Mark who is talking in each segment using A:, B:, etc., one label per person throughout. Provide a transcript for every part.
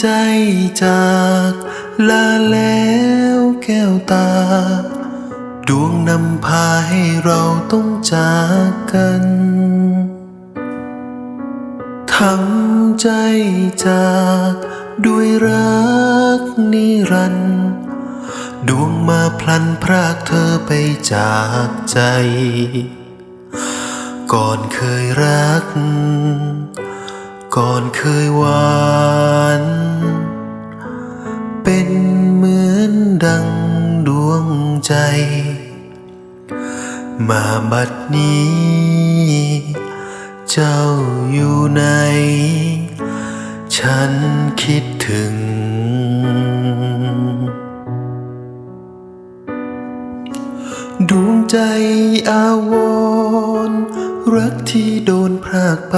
A: ใจจากลาแล้วแก้วตา ดวงนำพาให้เราต้องจากกันทั้งใจจากด้วยรักนิรันดร์ดวงมาพลันพรากเธอไปจากใจ ก่อนเคยรัก ก่อนเคยหวานเป็นเหมือนดังดวงใจ มาบัดนี้ เจ้าอยู่ไหน ฉันคิดถึง ดวงใจอาวรรักที่โดนพรากไป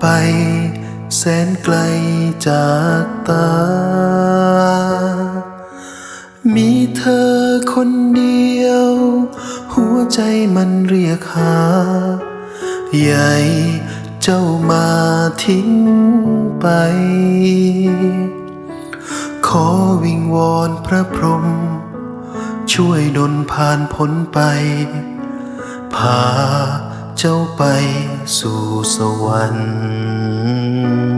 A: ไป แสนไกลจากตา มีเธอคนเดียว หัวใจมันเรียกหา ใหญ่เจ้ามาทิ้งไป ขอวิงวอนพระพรหมช่วยดลผ่านพ้นไปพา เจ้าไปสู่สวรรค์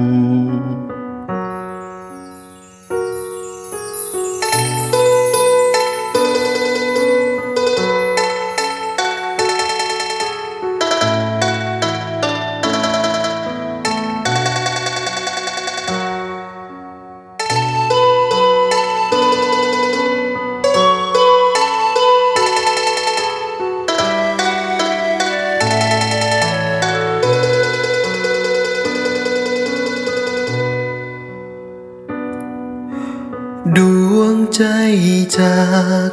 A: วงใจจาก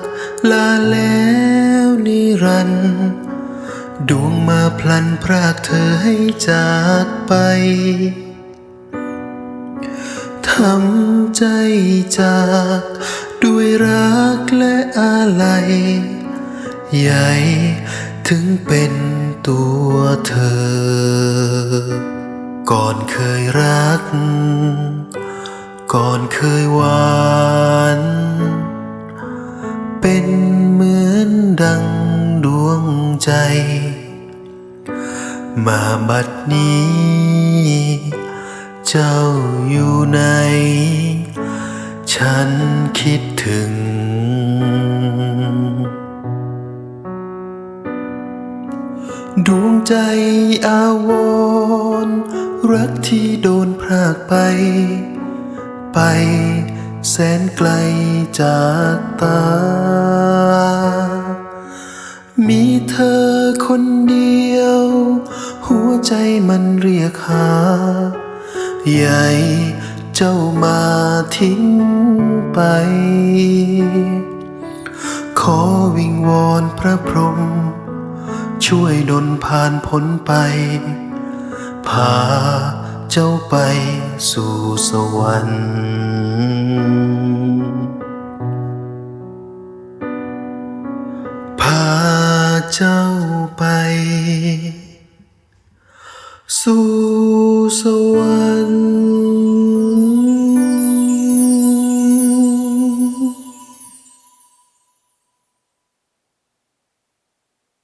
A: ลาแล้วนิรันด์ดวงมาพลันพรากเธอให้จากไป ทำใจจากด้วยรักและอาลัย ใหญ่ถึงเป็นตัวเธอ ก่อนเคยรัก ก่อนเคยหวานเป็นเหมือนดังดวงใจ มาบัดนี้ เจ้าอยู่ไหน ฉันคิดถึง ดวงใจอาวรรักที่โดนพรากไป ไป แสนไกลจากตา มีเธอคนเดียว หัวใจมันเรียกหา ใหญ่เจ้ามาทิ้งไป ขอวิงวอนพระพรหมช่วยดลผ่านพ้นไปพา เจ้าไปสู่สวรรค์ พาเจ้าไป สู่สวรรค์